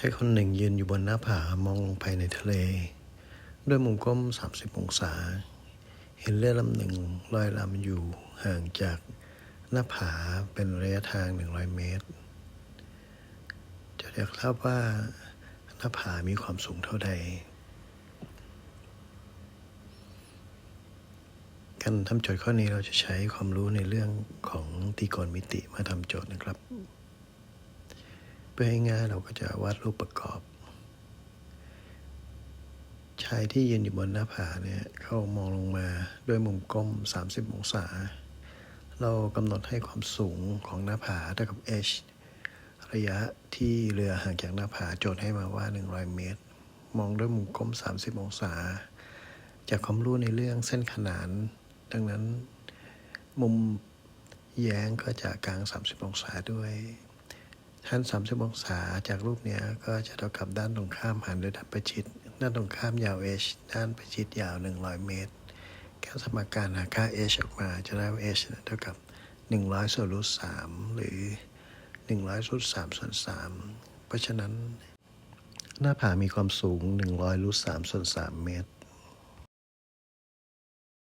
ชายคนหนึ่งยืนอยู่บนหน้าผามองลงไปในทะเล ด้วยมุมกล้ม 30 องศา เห็นเรือลำหนึ่งลอยลำอยู่ห่างจากหน้าผาเป็นระยะทาง 100 เมตร จะอยากทราบว่าหน้าผามีความสูงเท่าใด การทำโจทย์ข้อนี้เราจะใช้ความรู้ในเรื่องของตรีโกณมิติมาทำโจทย์นะครับ พื่อให้ง่ายเราก็จะวาดรูปประกอบ ชายที่ยืนอยู่บนหน้าผาเนี่ยเขามองลงมาด้วยมุมกล้ม 30 องศา เรากำหนดให้ความสูงของหน้าผาเท่ากับ h ระยะที่เรือห่างจากหน้าผาโจทย์ให้มาว่า 100 เมตร มองด้วยมุมกล้ม 30 องศา จากความรู้ในเรื่องเส้นขนาน ดังนั้นมุมแย้งก็จะกลาง 30 องศาด้วย ท่าน30 องศาจากรูปเนี้ยก็จะเท่ากับด้านตรงข้ามหารด้วยด้านประชิด ด้านตรงข้ามยาว h ด้านประชิดยาว 100 เมตรแก้สมการหาค่า h ออกมาจะได้ว่า h เท่ากับ 100 ส่วนรูท3หรือ 100รูท3ส่วน3เพราะฉะนั้น หน้าผามีความสูง 100รูท3ส่วน3เมตร